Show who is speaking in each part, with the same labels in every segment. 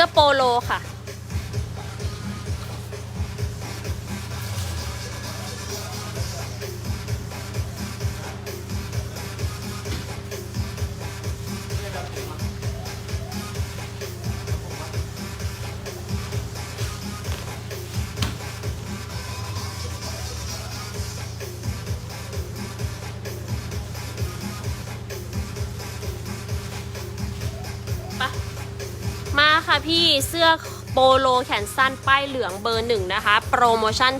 Speaker 1: สื้อโปโลค่ะไป ค่ะพี่เสื้อโปโลแขนสั้นป้ายเหลืองเบอร์หนึ่งนะคะ โปรโมชั่น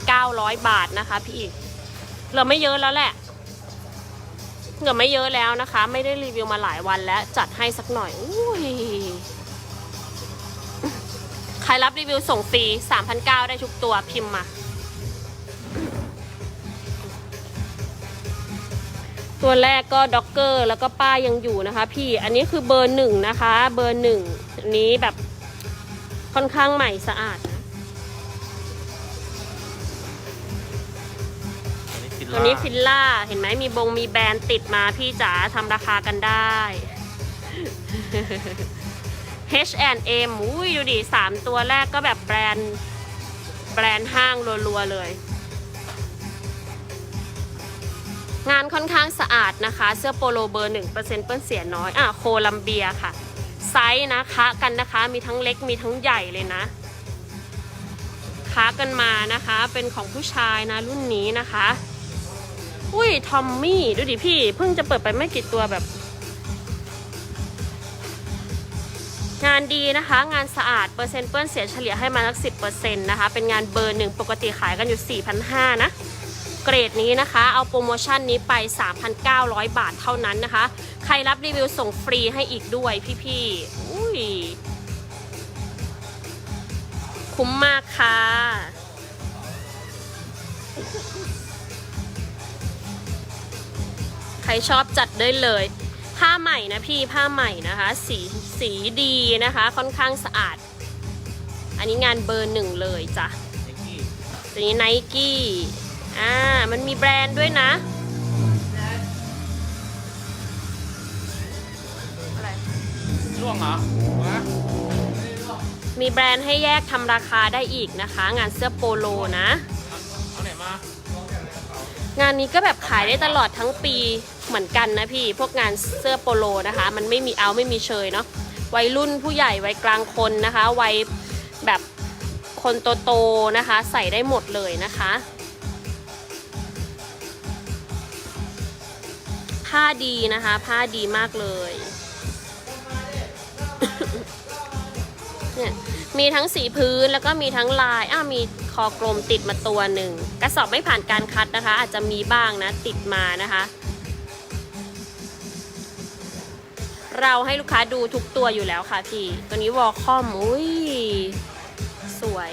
Speaker 1: 3,900 บาทนะคะพี่เหลือไม่เยอะแล้วแหละเหลือไม่เยอะแล้วนะคะ ไม่ได้รีวิวมาหลายวันแล้วจัดให้สักหน่อยอุ้ยใครรับรีวิวส่งฟรี3,900 ได้ทุกตัวพิมพ์มาตัวแรกก็ด็อกเกอร์แล้วก็ป้ายยังอยู่นะคะ พี่อันนี้คือเบอร์หนึ่งนะคะ เบอร์หนึ่ง อันนี้แบบค่อนข้างใหม่สะอาดนะตัวนี้ฟิลล่า เห็นไหมมีบงมีแบรนด์ติดมาพี่จ๋าทำราคากันได้ H&M อุ้ยดูดิสามตัวแรกก็แบบแบรนด์แบรนด์ห้างรัวๆเลย งานค่อนข้างสะอาดนะคะ เสื้อโปโลเบอร์หนึ่งเปอร์เซ็นต์เปื้อนเสียน้อย อะโคลัมเบียค่ะ ไซส์นะคะกันนะคะ มีทั้งเล็กมีทั้งใหญ่เลยนะค้ากันมานะคะ เป็นของผู้ชายนะรุ่นนี้นะคะ อุ้ยทอมมี่ดูดิพี่ เพิ่งจะเปิดไปไม่กี่ตัวแบบ งานดีนะคะ งานสะอาดเปอร์เซ็นต์เปื้อนเสียเฉลี่ยให้มาสักสิบเปอร์เซ็นต์นะคะ เป็นงานเบอร์หนึ่งปกติขายกันอยู่สี่พันห้านะ เกรดนี้นะคะ เอาโปรโมชั่นนี้ไป 3,900 บาทเท่านั้นนะคะ ใครรับรีวิวส่งฟรีให้อีกด้วยพี่ๆอุ้ยคุ้มมากค่ะ ใครชอบจัดได้เลย ผ้าใหม่นะพี่ผ้าใหม่นะคะ สีสีดีนะคะ ค่อนข้างสะอาด อันนี้งานเบอร์หนึ่งเลยจ้ะตัวนี้ไนกี้ อ่า มันมีแบรนด์ด้วยนะ อะไร
Speaker 2: ล่วงเหรอวะ
Speaker 1: มีแบรนด์ให้แยกทำราคาได้อีกนะคะ งานเสื้อโปโลนะ
Speaker 2: เอาไหนมา
Speaker 1: งานนี้ก็แบบขายได้ตลอดทั้งปีเหมือนกันนะพี่ พวกงานเสื้อโปโลนะคะ มันไม่มีเอาไม่มีเชยเนาะวัยรุ่นผู้ใหญ่วัยกลางคนนะคะวัยแบบคนโตๆนะคะ ใส่ได้หมดเลยนะคะ ผ้าดีนะคะ ผ้าดีมากเลยเนี่ยมีทั้งสีพื้นแล้วก็มีทั้งลายอ้าวมีคอกลมติดมาตัวหนึ่งกระสอบไม่ผ่านการคัดนะคะ อาจจะมีบ้างนะติดมานะคะ เราให้ลูกค้าดูทุกตัวอยู่แล้วค่ะพี่ ตัวนี้วอลคอมอุ้ย สวย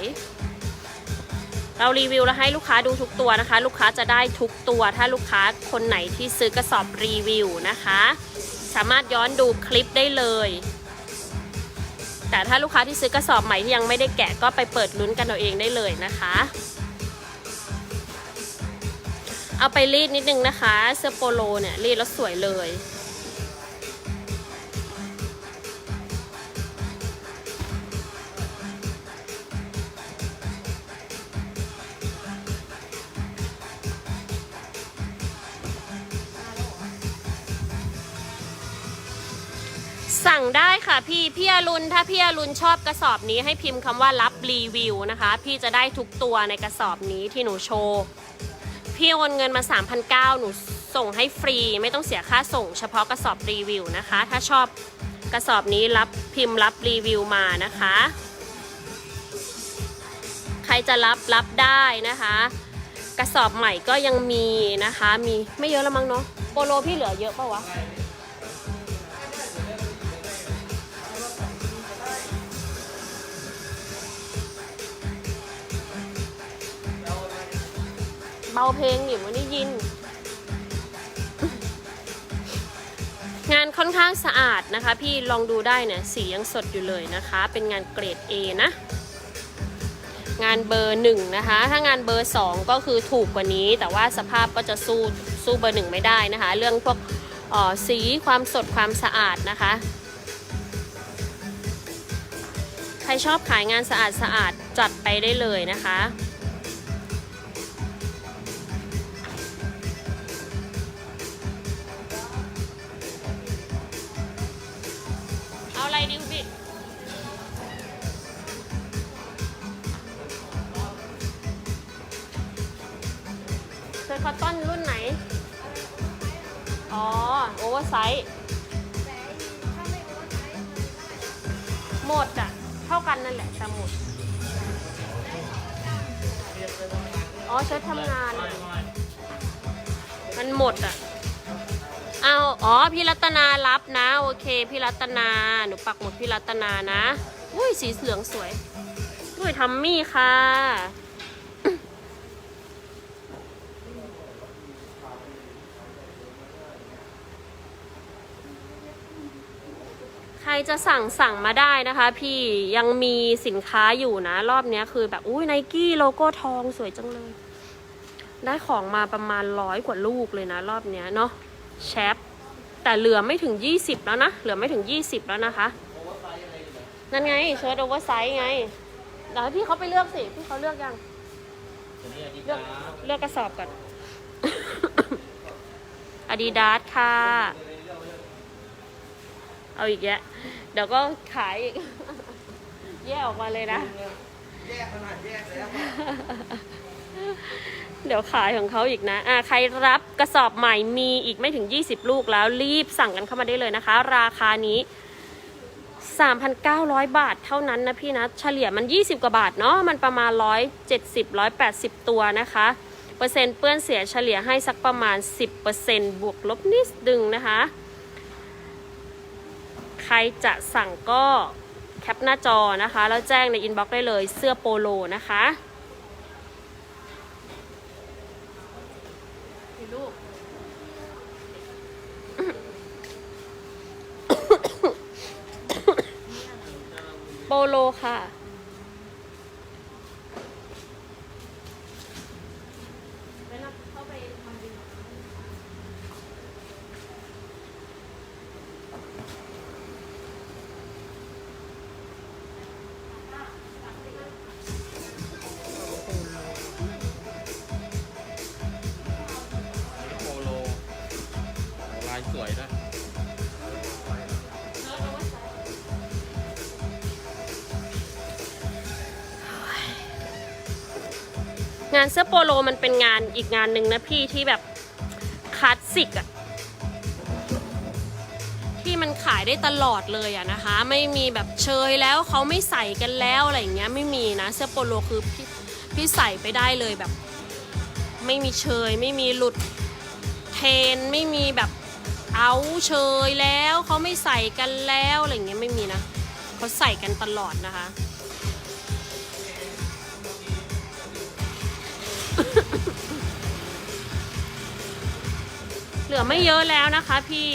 Speaker 1: เรารีวิวแล้วให้ลูกค้าดูทุกตัวนะคะ ลูกค้าจะได้ทุกตัว ถ้าลูกค้าคนไหนที่ซื้อกระสอบรีวิวนะคะ สามารถย้อนดูคลิปได้เลย แต่ถ้าลูกค้าที่ซื้อกระสอบใหม่ที่ยังไม่ได้แกะก็ไปเปิดลุ้นกันเอาเองได้เลยนะคะ เอาไปรีดนิดนึงนะคะ เสื้อโปโลเนี่ยรีดแล้วสวยเลย สั่งได้ค่ะพี่พี่อรุณถ้าพี่อรุณชอบกระสอบนี้ให้พิมพ์คำว่ารับรีวิวนะคะ พี่จะได้ทุกตัวในกระสอบนี้ที่หนูโชว์ พี่โอนเงินมา 3,900หนูส่งให้ฟรี ไม่ต้องเสียค่าส่ง เฉพาะกระสอบรีวิวนะคะ ถ้าชอบกระสอบนี้รับพิมพ์รับรีวิวมานะคะ ใครจะรับรับได้นะคะ กระสอบใหม่ก็ยังมีนะคะ มีไม่เยอะล้วมั้งเนาะโปโลพี่เหลือเยอะปะวะ เบาเพลงอยู่ไม่ได้ยิน งานค่อนข้างสะอาดนะคะ พี่ลองดูได้เนี่ยสียังสดอยู่เลยนะคะ เป็นงานเกรด A นะ งานเบอร์หนึ่งนะคะ ถ้างานเบอร์สองก็คือถูกกว่านี้ แต่ว่าสภาพก็จะสู้สู้เบอร์หนึ่งไม่ได้นะคะ เรื่องพวกออสีความสดความสะอาดนะคะ ใครชอบขายงานสะอาดสะอาดจัดไปได้เลยนะคะ ไซส์หมดอะ เท่ากันนั่นแหละแต่หมด อ๋อเชิดทำงาน มันหมดอะ เอาอ๋อ พี่รัตนารับนะ โอเค พี่รัตนา หนูปักหมดพี่รัตนานะ อุ้ยสีเหลืองสวย ด้วยทัมมี่ค่ะ ใครจะสั่งสั่งมาได้นะคะ พี่ยังมีสินค้าอยู่นะ รอบนี้คือแบบอุ้ยไนกี้โลโก้ทองสวยจังเลย ได้ของมาประมาณร้อยกว่าลูกเลยนะ รอบนี้เนาะแชปแต่เหลือไม่ถึง 20 แล้วนะ เหลือไม่ถึง 20 แล้วนะคะ นั่นไงเชิ้ตโอเวอร์ไซส์ไงเดี๋ยวให้พี่เขาไปเลือกสิ พี่เขาเลือกยัง เลือกเลือกกระสอบก่อนอาดิดาสค่ะ เอาอีกแยะ เดี๋ยวก็ขายอีก แยกออกมาเลยนะ
Speaker 3: แยกขนาดแยกแล้ว
Speaker 1: เดี๋ยวขายของเขาอีกนะอ่าใครรับกระสอบใหม่มีอีกไม่ถึง 20 ลูกแล้วรีบสั่งกันเข้ามาได้เลยนะคะ ราคานี้ 3,900 บาทเท่านั้นนะพี่นะ เฉลี่ยมัน 20 กว่าบาทเนาะมันประมาณ 170 180 ตัวนะคะ เปอร์เซ็นต์เปื้อนเสียเฉลี่ยให้สักประมาณ 10%บวกลบนิดดึงนะคะ ใครจะสั่งก็แคปหน้าจอนะคะ แล้วแจ้งในอินบ็อกซ์ได้เลยเสื้อโปโลนะคะลูกโปโลค่ะา
Speaker 2: น
Speaker 1: เสื้อโปโลมันเป็นงานอีกงานหนึ่งนะพี่ที่แบบคลาสสิกอะที่มันขายได้ตลอดเลยอะนะคะ ไม่มีแบบเชยแล้วเขาไม่ใส่กันแล้วอะไรอย่างเงี้ยไม่มีนะเสื้อโปโลคือพี่พี่ใส่ไปได้เลยแบบ ไม่มีเชย ไม่มีหลุดเทนไม่มีแบบเอาเชยแล้วเขาไม่ใส่กันแล้วอะไรอย่างเงี้ยไม่มีนะเขาใส่กันตลอดนะคะ เหลือไม่เยอะแล้วนะคะพี่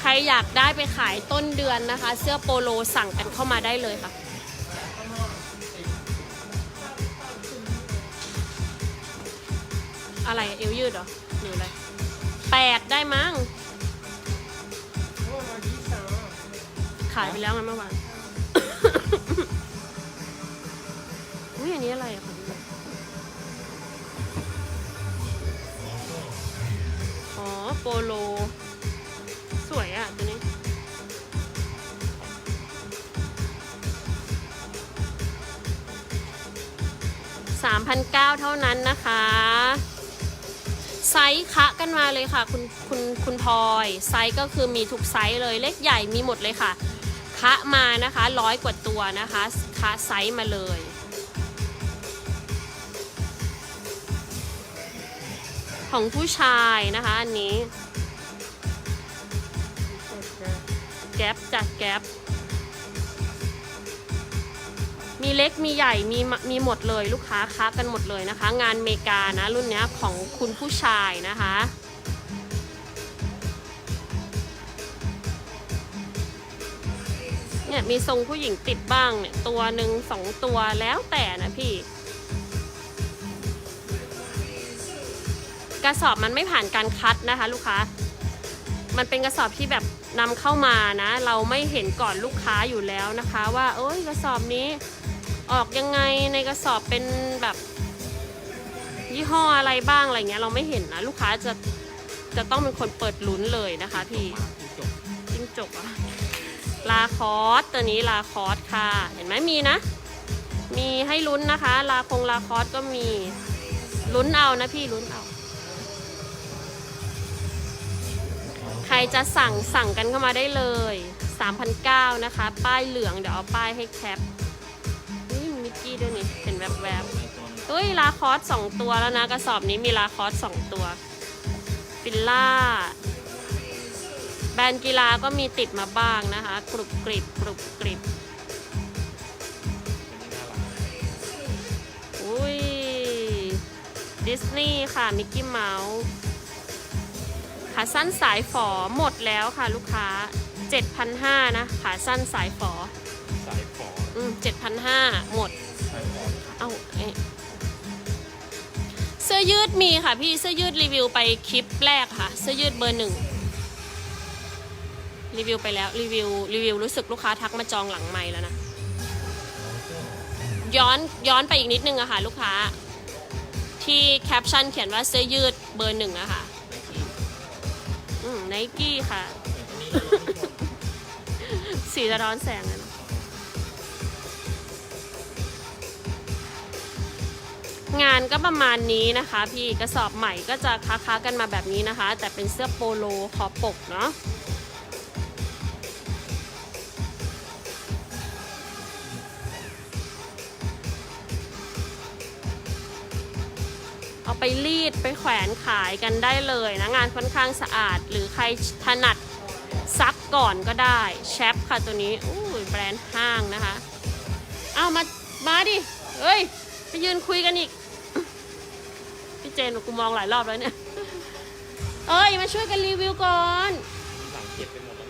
Speaker 1: ใครอยากได้ไปขายต้นเดือนนะคะ เสื้อโปโลสั่งกันเข้ามาได้เลยค่ะ อะไรเอวยืดเหรอหรืออะไรแปดได้มั้งขายไปแล้วไงเมื่อวาน อุ้ยอันนี้อะไรอะ ปโล สวยอะตัวนี้3,900เท่านั้นนะคะ ไซส์คะกันมาเลยค่ะ คุณคุณคุณพลอย ไซส์ก็คือมีทุกไซส์เลย เล็กใหญ่มีหมดเลยค่ะ คะมานะคะร้อยกว่าตัวนะคะ คะไซส์มาเลย ของผู้ชายนะคะ อันนี้แก๊ปจากแก๊ปมีเล็กมีใหญ่มีมีหมดเลยลูกค้าค้ากันหมดเลยนะคะ งานเมกานะรุ่นเนี้ยของคุณผู้ชายนะคะเนี่ยมีทรงผู้หญิงติดบ้างเนี่ยตัวหนึ่งสองตัวแล้วแต่นะพี่ กระสอบมันไม่ผ่านการคัดนะคะ ลูกค้า มันเป็นกระสอบที่แบบนำเข้ามานะ เราไม่เห็นก่อนลูกค้าอยู่แล้วนะคะ ว่า เอ้ยกระสอบนี้ ออกยังไงในกระสอบเป็นแบบ ยี่ห้ออะไรบ้างอะไรเงี้ย เราไม่เห็นนะลูกค้าจะจะต้องเป็นคนเปิดลุ้นเลยนะคะพี่
Speaker 2: จบ
Speaker 1: จิ้งจกอะลาคอสตัวนี้ลาคอสค่ะ เห็นไหมมีนะ มีให้ลุ้นนะคะ ลาคงลาคอสก็มีลุ้นเอานะพี่ลุ้นเอา ใครจะสั่งสั่งกันเข้ามาได้เลย3,009นะคะ ป้ายเหลืองเดี๋ยวเอาป้ายให้แคปนี่มิกกี้ด้วยนี่เห็นแวบ
Speaker 2: ในตัวหนึง
Speaker 1: ๆเฮ้ยลาคอสสองตัวแล้วนะ กระสอบนี้มีลาคอสสองตัวฟิลล่า แบรนด์กีฬาก็มีติดมาบ้างนะคะ กรุบกริบกรุบกริบอุ้ยดิสนีย์ค่ะมิกกี้เมาส์ ขาสั้นสายฝอหมดแล้วค่ะลูกค้า 7,500 นะ ขาสั้นสายฝอ
Speaker 2: สายฝอ
Speaker 1: อืม7,500 หมด
Speaker 2: สายฝอ
Speaker 1: เอาเอ๊ะเสื้อยืดมีค่ะพี่ เสื้อยืดรีวิวไปคลิปแรกค่ะ เสื้อยืดเบอร์หนึ่ง รีวิวไปแล้วรีวิวรีวิวรู้สึกลูกค้าทักมาจองหลังไม้แล้วนะ ย้อนย้อนไปอีกนิดนึงอะค่ะ ลูกค้า ที่แคปชั่นเขียนว่าเสื้อยืดเบอร์หนึ่งอะค่ะ อืมไนกี้ค่ะ สีสะท้อนแสงอะเนอะงานก็ประมาณนี้นะคะ พี่กระสอบใหม่ก็จะค้าๆกันมาแบบนี้นะคะ แต่เป็นเสื้อโปโลคอปกเนาะ รีดไปแขวนขายกันได้เลยนะ งานค่อนข้างสะอาด หรือใครถนัดซักก่อนก็ได้แชปค่ะตัวนี้อู้ยแบรนด์ห้างนะคะ เอามา มาดิเฮ้ยไปยืนคุยกันอีก พี่เจนบอกกูมองหลายรอบแล้วเนี่ย เอ้ย มาช่วยกันรีวิวก่อน
Speaker 2: หลังเจ็บไปหมดแล้ว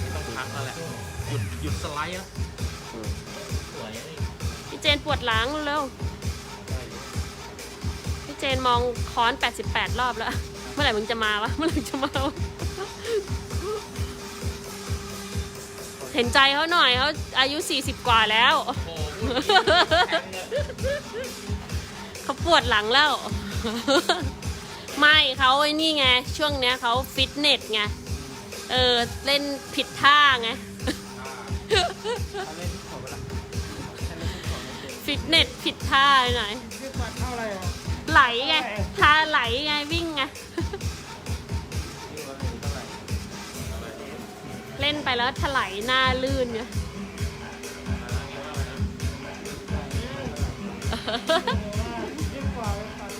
Speaker 2: ไม่ต้องพักแล้วแหละหยุดหยุดสไลด์แล้วสวยเลย
Speaker 1: พี่เจนปวดหลังเร็ว
Speaker 2: ได้อยู่
Speaker 1: ๆพี่ เจนมองค้อน 88 รอบแล้ว เมื่อไหร่มึงจะมาวะ เมื่อไหร่จะมาวะเห็นใจเขาหน่อยเขาอายุ 40 กว่าแล้ว
Speaker 2: โอ้โหพูดดีแทงเลย
Speaker 1: เขาปวดหลังแล้ว ไม่เขาไอ้นี่ไง ช่วงเนี้ยเขาฟิตเนสไง เออ เล่นผิดท่าไง
Speaker 3: เอาเล่นที่เขาไปละเอาเล่นที่เขาไปเจ็บ
Speaker 1: ฟิตเนสผิดท่าหน่อย
Speaker 3: พี่ปัดเท่าไหร่อะ
Speaker 1: ไหลไงทาไหลไงวิ่งไง
Speaker 3: เล่
Speaker 1: นไปแล้วถลายหน้าลื่นไง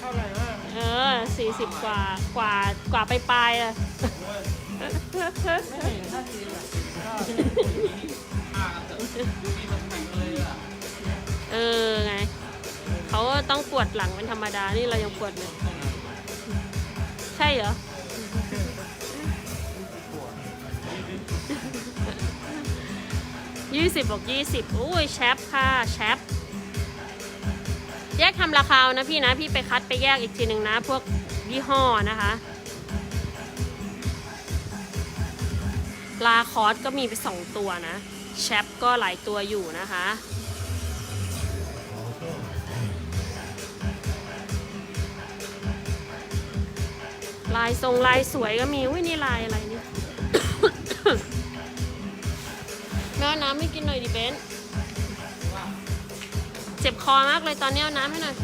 Speaker 3: เท่าไหร่มาก
Speaker 1: เออ40กว่ากว่ากว่าไปปลายๆอะ
Speaker 3: ไม่เห็นถ้าทีอะ
Speaker 2: เถอ เขา
Speaker 1: ก็ต้องปวดหลังเป็นธรรมดา นี่เรายังปวดเลย ใช่เหรอ ยี่สิบบอกยี่สิบอุ้ยแชปค่ะ แชป แยกทำราคาเอานะพี่นะ พี่ไปคัดไปแยกอีกทีหนึ่งนะ พวกยี่ห้อนะคะ ลาคอสก็มีไปสองตัวนะ แชปก็หลายตัวอยู่นะคะ ลายทรงลายสวยก็มีอุ้ยนี่ลายอะไรเนี่ย แม่เอาน้ำไม่กินหน่อยดิเบนเจ็บคอมากเลยตอนนี้เอาน้ำให้หน่อย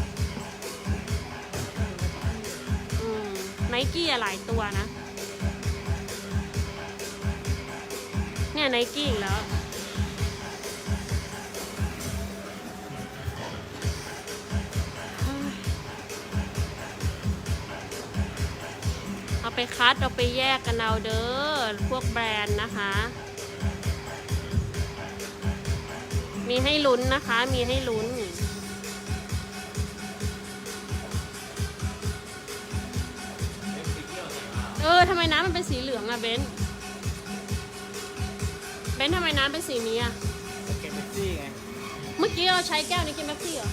Speaker 1: อืมไนกี้อะหลายตัวนะ เนี่ยไนกี้อีกแล้ว ไปคัดเอาไปแยกกันเอาเด้อพวกแบรนด์นะคะ มีให้ลุ้นนะคะ มีให้ลุ้นเออทำไมน้ำมันเป็นสีเหลืองอะเบนซ์เบนซ์ทำไมน้ำเป็นสีนี้อะ
Speaker 3: เก็บเมสซี่ไง
Speaker 1: เมื่อกี้เราใช้แก้วนี้กินแป๊บซี่เหรอ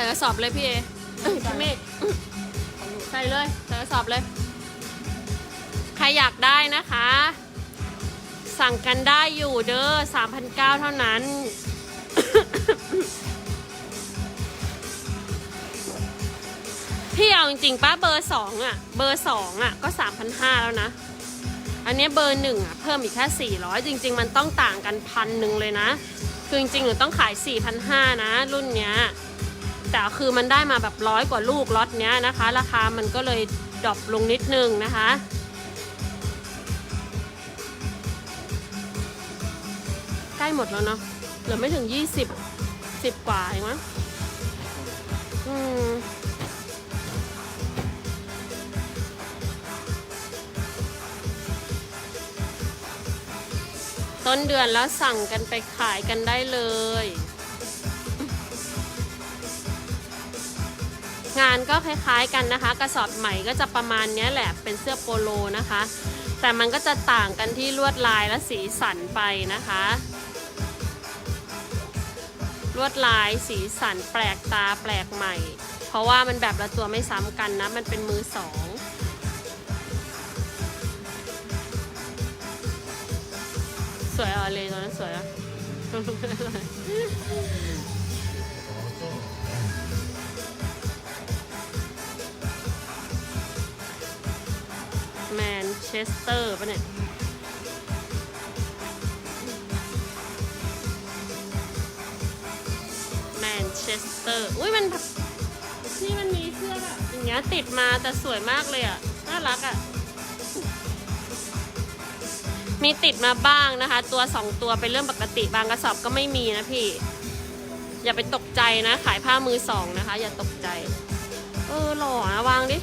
Speaker 1: ส่กระสอบเลยพี่เอเอ้ยพี่เมฆใส่เลยใส่กระสอบเลย ใครอยากได้นะคะ สั่งกันได้อยู่เด้อ3,900เท่านั้น พี่เอาจริงๆป้าเบอร์สองอะ เบอร์สองอะก็สามพันห้าแล้วนะ อันเนี้ยเบอร์หนึ่งอะ เพิ่มอีกแค่สี่ร้อยจริง ๆ มันต้องต่างกันพันหนึ่งเลยนะ คือจริงๆหนูต้องขายสี่พันห้านะ รุ่นเนี้ย แต่คือมันได้มาแบบร้อยกว่าลูกล็อตเนี้ยนะคะ ราคามันก็เลยดรอปลงนิดนึงนะคะใกล้หมดแล้วเนาะเหลือไม่ถึงยี่สิบสิบกว่าเองมั้งอืมต้นเดือนแล้วสั่งกันไปขายกันได้เลย งานก็คล้ายๆกันนะคะ กระสอบใหม่ก็จะประมาณนี้แหละเป็นเสื้อโปโลนะคะ แต่มันก็จะต่างกันที่ลวดลายและสีสันไปนะคะ ลวดลายสีสันแปลกตาแปลกใหม่ เพราะว่ามันแบบละตัวไม่ซ้ำกันนะ มันเป็นมือสองสวยอะเลยตอนนั้นสวยอะ ชสเตอร์ปะเนี่ยแมนเชสเตอร์ อุ้ยมันนี่มันมีเสื้อแบบอย่างเงี้ยติดมาแต่สวยมากเลยอะ น่ารักอะ มีติดมาบ้างนะคะ ตัวสองตัวเป็นเรื่องปกติบางกระสอบก็ไม่มีนะพี่ อย่าไปตกใจนะ ขายผ้ามือสองนะคะ อย่าตกใจ เออหล่อนะวางดิ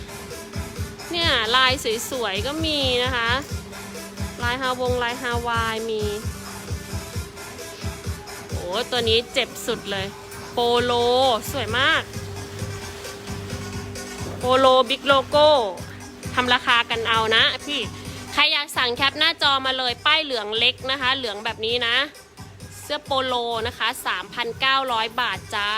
Speaker 1: เนี่ยลายสวยๆก็มีนะคะ ลายฮาวงลายฮาวายมีโอ้ตัวนี้เจ็บสุดเลย โปโลสวยมาก โปโลบิ๊กโลโก้ทำราคากันเอานะพี่ ใครอยากสั่งแคปหน้าจอมาเลย ป้ายเหลืองเล็กนะคะ เหลืองแบบนี้นะ เสื้อโปโลนะคะ 3,900 บาทจ้า